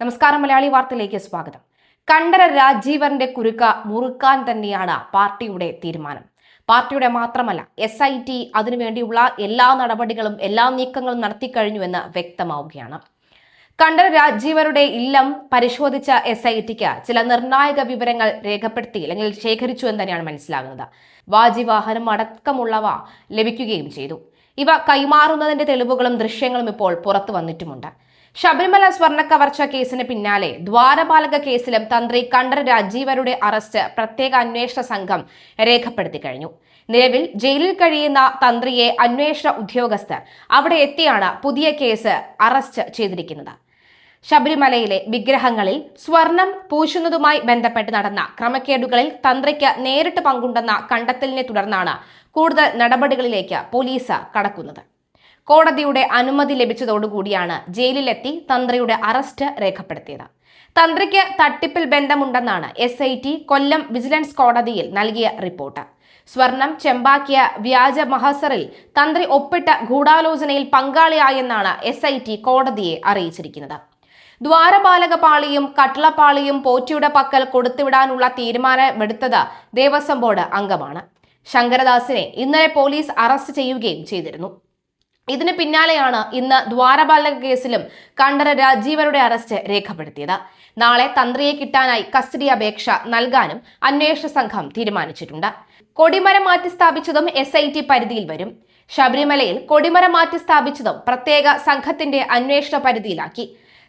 നമസ്കാരം മലയാളി വാർത്തയിലേക്ക് സ്വാഗതം. കണ്ഠര രാജീവറിന്റെ കുരുക്ക മുറുക്കാൻ തന്നെയാണ് പാർട്ടിയുടെ തീരുമാനം. പാർട്ടിയുടെ മാത്രമല്ല എസ് ഐ ടി അതിനുവേണ്ടിയുള്ള എല്ലാ നടപടികളും എല്ലാ നീക്കങ്ങളും നടത്തിക്കഴിഞ്ഞുവെന്ന് വ്യക്തമാവുകയാണ്. കണ്ഠര രാജീവരുടെ ഇല്ലം പരിശോധിച്ച എസ് ഐ ടിക്ക് ചില നിർണായക വിവരങ്ങൾ രേഖപ്പെടുത്തി അല്ലെങ്കിൽ ശേഖരിച്ചു എന്ന് തന്നെയാണ് മനസ്സിലാകുന്നത്. വാജിവാഹനം അടക്കമുള്ളവ ലഭിക്കുകയും ചെയ്തു. ഇവ കൈമാറുന്നതിന്റെ തെളിവുകളും ദൃശ്യങ്ങളും ഇപ്പോൾ പുറത്തു വന്നിട്ടുമുണ്ട്. ശബരിമല സ്വർണ കവർച്ച കേസിന് പിന്നാലെ ദ്വാരപാലക കേസിലും തന്ത്രി കണ്ഠര രാജീവരുടെ അറസ്റ്റ് പ്രത്യേക അന്വേഷണ സംഘം രേഖപ്പെടുത്തി കഴിഞ്ഞു. നിലവിൽ ജയിലിൽ കഴിയുന്ന തന്ത്രിയെ അന്വേഷണ ഉദ്യോഗസ്ഥർ അവിടെ എത്തിയാണ് പുതിയ കേസ് അറസ്റ്റ് ചെയ്തിരിക്കുന്നത്. ശബരിമലയിലെ വിഗ്രഹങ്ങളിൽ സ്വർണം പൂശുന്നതുമായി ബന്ധപ്പെട്ട് നടന്ന ക്രമക്കേടുകളിൽ തന്ത്രിക്ക് നേരിട്ട് പങ്കുണ്ടെന്ന കണ്ടെത്തലിനെ തുടർന്നാണ് കൂടുതൽ നടപടികളിലേക്ക് പോലീസ് കടക്കുന്നത്. കോടതിയുടെ അനുമതി ലഭിച്ചതോടുകൂടിയാണ് ജയിലിലെത്തി തന്ത്രിയുടെ അറസ്റ്റ് രേഖപ്പെടുത്തിയത്. തന്ത്രിക്ക് തട്ടിപ്പിൽ ബന്ധമുണ്ടെന്നാണ് എസ് കൊല്ലം വിജിലൻസ് കോടതിയിൽ നൽകിയ റിപ്പോർട്ട്. സ്വർണം ചെമ്പാക്കിയ വ്യാജ മഹസറിൽ തന്ത്രി ഒപ്പിട്ട ഗൂഢാലോചനയിൽ പങ്കാളിയായെന്നാണ് എസ് ഐ ടി കോടതിയെ അറിയിച്ചിരിക്കുന്നത്. ദ്വാരപാലകപാളിയും കട്ടളപ്പാളിയും പോറ്റിയുടെ പക്കൽ കൊടുത്തുവിടാനുള്ള തീരുമാനമെടുത്തത് ദേവസ്വം ബോർഡ് അംഗമാണ്. ശങ്കരദാസിനെ ഇന്നലെ പോലീസ് അറസ്റ്റ് ചെയ്യുകയും ചെയ്തിരുന്നു. ഇതിന് പിന്നാലെയാണ് ഇന്ന് ദ്വാരപാലക കേസിലും കണ്ഠര രാജീവരുടെ അറസ്റ്റ് രേഖപ്പെടുത്തിയത്. നാളെ തന്ത്രിയെ കിട്ടാനായി കസ്റ്റഡി അപേക്ഷ നൽകാനും അന്വേഷണ സംഘം തീരുമാനിച്ചിട്ടുണ്ട്. കൊടിമരം മാറ്റി സ്ഥാപിച്ചതും എസ് ഐ ടി പരിധിയിൽ വരും. ശബരിമലയിൽ കൊടിമരം മാറ്റി സ്ഥാപിച്ചതും പ്രത്യേക സംഘത്തിന്റെ അന്വേഷണ പരിധിയിലാക്കി.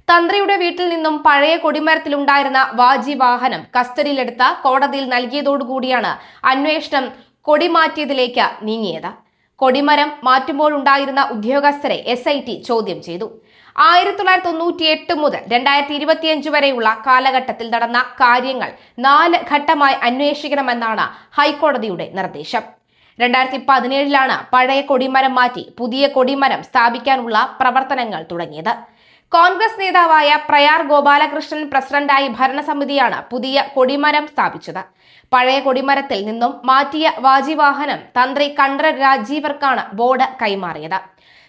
തന്ത്രിയുടെ വീട്ടിൽ നിന്നും പഴയ കൊടിമരത്തിലുണ്ടായിരുന്ന വാജി വാഹനം കസ്റ്റഡിയിലെടുത്ത കോടതിയിൽ നൽകിയതോടുകൂടിയാണ് അന്വേഷണം കൊടിമാറ്റിയതിലേക്ക് നീങ്ങിയത്. കൊടിമരം മാറ്റുമ്പോഴുണ്ടായിരുന്ന ഉദ്യോഗസ്ഥരെ എസ് ഐ ടി ചോദ്യം ചെയ്തു. ആയിരത്തി തൊള്ളായിരത്തി തൊണ്ണൂറ്റി എട്ട് മുതൽ രണ്ടായിരത്തി ഇരുപത്തിയഞ്ച് വരെയുള്ള കാലഘട്ടത്തിൽ നടന്ന കാര്യങ്ങൾ നാല് ഘട്ടമായി അന്വേഷിക്കണമെന്നാണ് ഹൈക്കോടതിയുടെ നിർദ്ദേശം. രണ്ടായിരത്തി പതിനേഴിലാണ് പഴയ കൊടിമരം മാറ്റി പുതിയ കൊടിമരം സ്ഥാപിക്കാനുള്ള പ്രവർത്തനങ്ങൾ തുടങ്ങിയത്. കോൺഗ്രസ് നേതാവായ പ്രയാർ ഗോപാലകൃഷ്ണൻ പ്രസിഡന്റായി ഭരണസമിതിയാണ് പുതിയ കൊടിമരം സ്ഥാപിച്ചത്. പഴയ കൊടിമരത്തിൽ നിന്നും മാറ്റിയ വാജിവാഹനം തന്ത്രി കണ്ഠര രാജീവർക്കാണ് ബോർഡ് കൈമാറിയത്.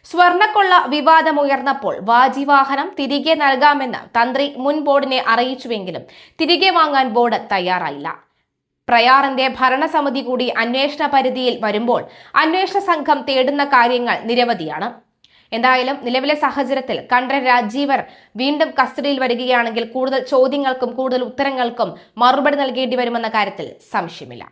സ്വർണക്കൊള്ള വിവാദമുയർന്നപ്പോൾ വാജിവാഹനം തിരികെ നൽകാമെന്ന് തന്ത്രി മുൻ ബോർഡിനെ അറിയിച്ചുവെങ്കിലും തിരികെ വാങ്ങാൻ ബോർഡ് തയ്യാറായില്ല. പ്രയാറിന്റെ ഭരണസമിതി കൂടി അന്വേഷണ പരിധിയിൽ വരുമ്പോൾ അന്വേഷണ സംഘം തേടുന്ന കാര്യങ്ങൾ നിരവധിയാണ്. എന്തായാലും നിലവിലെ സാഹചര്യത്തിൽ കണ്ഠൻ രാജീവർ വീണ്ടും കസ്റ്റഡിയിൽ വരികയാണെങ്കിൽ കൂടുതൽ ചോദ്യങ്ങൾക്കും കൂടുതൽ ഉത്തരങ്ങൾക്കും മറുപടി നൽകേണ്ടി വരുമെന്ന കാര്യത്തിൽ സംശയമില്ല.